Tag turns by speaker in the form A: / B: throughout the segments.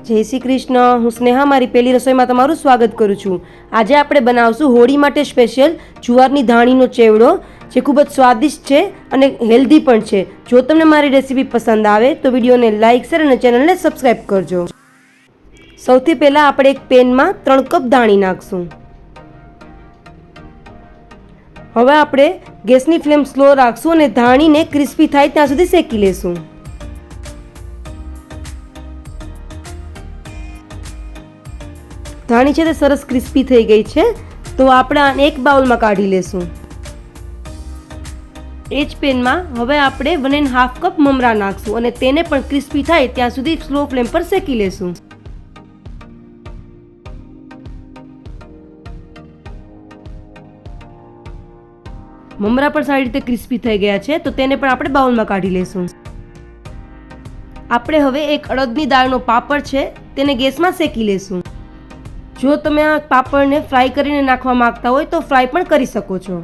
A: જય શ્રી કૃષ્ણ. હું સ્નેહા, મારી પહેલી રસોઈમાં તમારું સ્વાગત કરું છું. આજે આપણે બનાવશું હોળી માટે સ્પેશિયલ જુવારની ધાણીનો ચેવડો, જે ખૂબ જ સ્વાદિષ્ટ છે અને હેલ્ધી પણ છે. જો તમને મારી રેસીપી પસંદ આવે, તો વિડીયોને લાઇક શેર અને ચેનલને સબસ્ક્રાઈબ કરજો. સૌથી પહેલાં આપણે એક પેનમાં ત્રણ કપ ધાણી નાખશું. હવે આપણે ગેસની ફ્લેમ સ્લો રાખશું અને ધાણીને ક્રિસ્પી થાય ત્યાં સુધી શેકી લેશું. ધાણી છે તે સરસ ક્રિસ્પી થઈ ગઈ છે. તો આપણે આને એક બાઉલમાં કાઢી લેશું. એ જ પેનમાં હવે આપણે વન એન્ડ હાફ કપ મમરા નાખશું અને તેને પણ ક્રિસ્પી થાય ત્યાં સુધી સ્લો ફ્લેમ પર શેકી લેશું. મમરા પણ સારી રીતે ક્રિસ્પી થઈ ગયા છે, તો તેને પણ આપણે બાઉલમાં કાઢી લેશું. આપણે હવે એક અડદની દાળનો પાપડ છે, તેને ગેસમાં શેકી લેશું. જો તમે આ પાપડને ફ્રાય કરીને નાખવા માંગતા હોય તો ફ્રાય પણ કરી શકો છો.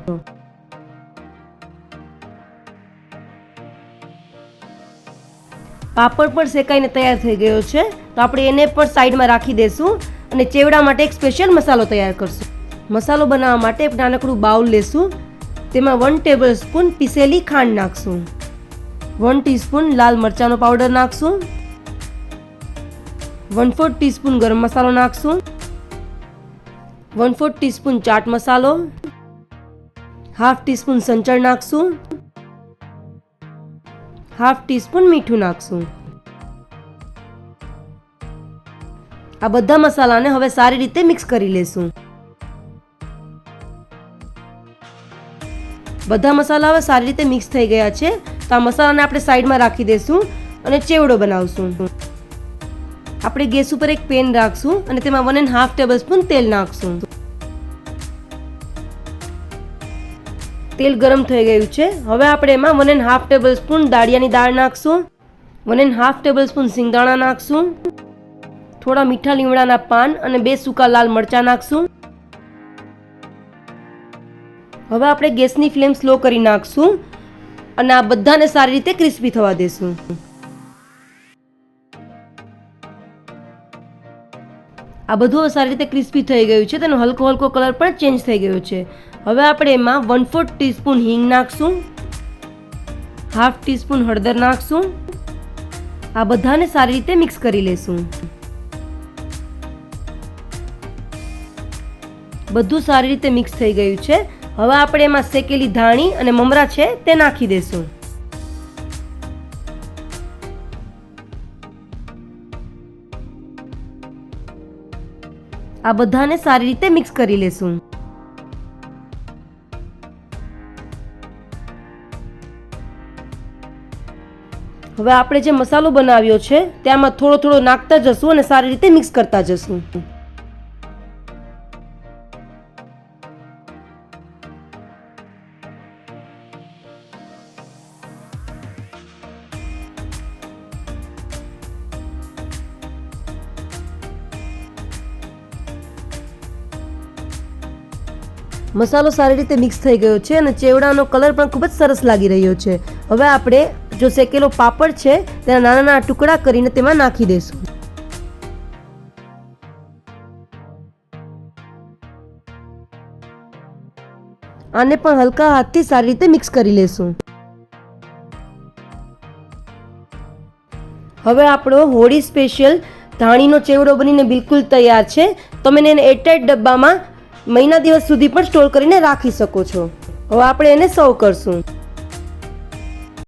A: પાપડ પણ શેકાઈને તૈયાર થઈ ગયો છે. તો આપણે એને પણ સાઈડમાં રાખી દેશું અને ચેવડા માટે એક સ્પેશિયલ મસાલો તૈયાર કરશું. મસાલો બનાવવા માટે એક નાનકડું બાઉલ લેશું. તેમાં વન ટેબલ સ્પૂન પીસેલી ખાંડ નાખશું. વન ટીસ્પૂન લાલ મરચાંનો પાવડર નાખશું. વન ફોર ટીસ્પૂન ગરમ મસાલો નાખશું. વન ફોર્થ ટીસ્પૂન ચાટ મસાલો, હાફ ટીસ્પૂન સંચળ નાખશું, હાફ ટીસ્પૂન મીઠું નાખશું. આ બધા મસાલાને હવે સારી રીતે મિક્સ કરી લેશું. બધા મસાલા હવે સારી રીતે મિક્સ થઈ ગયા છે, તો આ મસાલાને આપણે સાઈડમાં રાખી દઈશું અને ચેવડો બનાવશું. આપણે ગેસ ઉપર એક પેન રાખશું અને તેમાં one and half tablespoon તેલ નાખશું. તેલ ગરમ થઈ ગયું છે. હવે આપણે એમાં one and half tablespoon દાળિયાની દાળ નાખશું. One and half tablespoon સિંગદાણા નાખશું. થોડા મીઠા લીમડાના પાન અને બે સૂકા લાલ મરચાં નાખશું. હવે આપણે ગેસની ફ્લેમ સ્લો કરી નાખશું. અને આ બધાને સારી રીતે ક્રિસ્પી થવા દેશું. આ બધું સારી રીતે ક્રિસ્પી થઈ ગયું છે તેનો હલકો હલકો કલર પણ ચેન્જ થઈ ગયો છે. હવે આપણે એમાં વન ફોર્થ ટીસ્પૂન હિંગ નાખશું હાફ ટીસ્પૂન હળદર નાખશું, આ બધાને સારી રીતે મિક્સ કરી લેશું. બધું સારી રીતે મિક્સ થઈ ગયું છે. હવે આપણે એમાં શેકેલી ધાણી અને મમરા છે તે નાખી દેશું. આ બધાને સારી રીતે મિક્સ કરી લેશું. હવે આપણે જે મસાલો બનાવ્યો છે, તેમાં થોડો થોડો નાખતા જશું અને સારી રીતે મિક્સ કરતા જશું. મસાલો સારી રીતે મિક્સ થઈ ગયો છે અને ચેવડાનો કલર પણ ખૂબ જ સરસ લાગી રહ્યો છે. હવે આપણે જો શેકેલો પાપડ છે, તેના નાના નાના ટુકડા કરીને તેમાં નાખી દઈશું. આને પણ હલકા હાથથી સારી રીતે મિક્સ કરી લેશું. હવે આપણો હોળી સ્પેશિયલ ધાણીનો ચેવડો બનીને બિલકુલ તૈયાર છે. તમે એને એરટાઈટ ડબ્બામાં મહિના દિવસ સુધી પણ સ્ટોર કરીને રાખી શકો છો. હવે આપણે એને સર્વ કરશું.